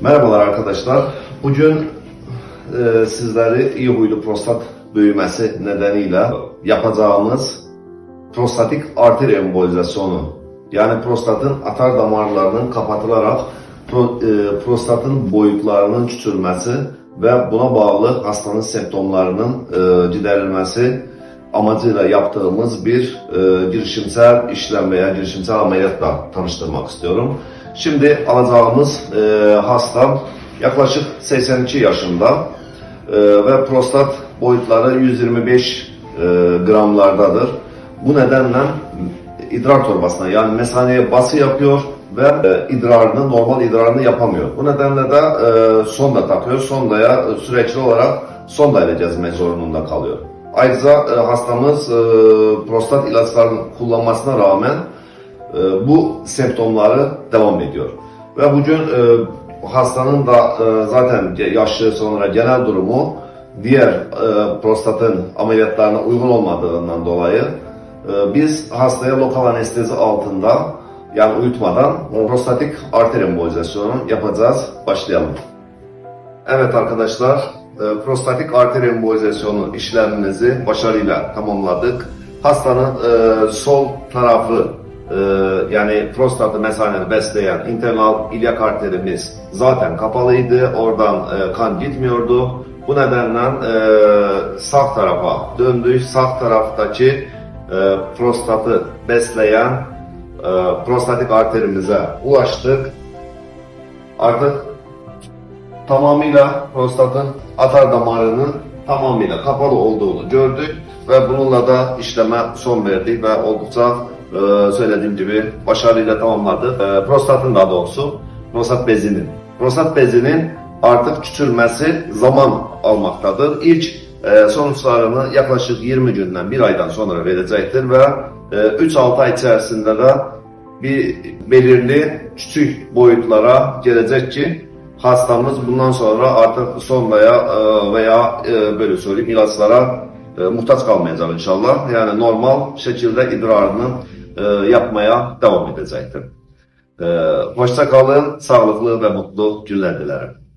Merhabalar arkadaşlar. Bugün e, sizleri iyi huylu prostat büyümesi nedeniyle yapacağımız prostatik arter embolizasyonu yani prostatın atar damarlarının kapatılarak pro- e, prostatın boyutlarının küçülmesi ve buna bağlı hastanın semptomlarının e, giderilmesi amacıyla yaptığımız bir e, girişimsel işlem veya girişimsel ameliyatla tanıştırmak istiyorum. Şimdi alacağımız e, hasta yaklaşık 82 yaşında e, ve prostat boyutları 125 e, gramlardadır. Bu nedenle idrar torbasına yani mesaneye bası yapıyor ve e, idrarını normal idrarını yapamıyor. Bu nedenle de e, sonda takıyor. Sondaya e, sürekli olarak sonda ile gezmek zorunda kalıyor. Ayrıca e, hastamız e, prostat ilaçlarını kullanmasına rağmen bu semptomları devam ediyor. Ve bugün e, hastanın da e, zaten yaşlı sonra genel durumu diğer e, prostatın ameliyatlarına uygun olmadığından dolayı e, biz hastaya lokal anestezi altında yani uyutmadan prostatik arter embolizasyonu yapacağız. Başlayalım. Evet arkadaşlar, e, prostatik arter embolizasyonu işlemimizi başarıyla tamamladık. Hastanın e, sol tarafı e, yani prostatı mesaneni besleyen internal ilyak arterimiz zaten kapalıydı. Oradan e, kan gitmiyordu. Bu nedenle e, sağ tarafa döndü. Sağ taraftaki e, prostatı besleyen prostatik arterimize ulaştık. Artık tamamıyla prostatın atar damarının tamamıyla kapalı olduğunu gördük ve bununla da işleme son verdik ve oldukça e, söylediğim gibi başarıyla tamamladık. E, prostatın daha doğrusu prostat bezinin. Prostat bezinin artık küçülmesi zaman almaktadır. İlk e, sonuçlarını yaklaşık 20 günden bir aydan sonra verecektir ve e, 3-6 ay içerisinde de bir belirli küçük boyutlara gelecek ki hastamız bundan sonra artık sondaya e, veya e, böyle söyleyeyim ilaçlara e, muhtaç kalmayacak inşallah. Yani normal şekilde idrarını e, yapmaya devam edecektir. E, Hoşça kalın, sağlıklı ve mutlu günler dilerim.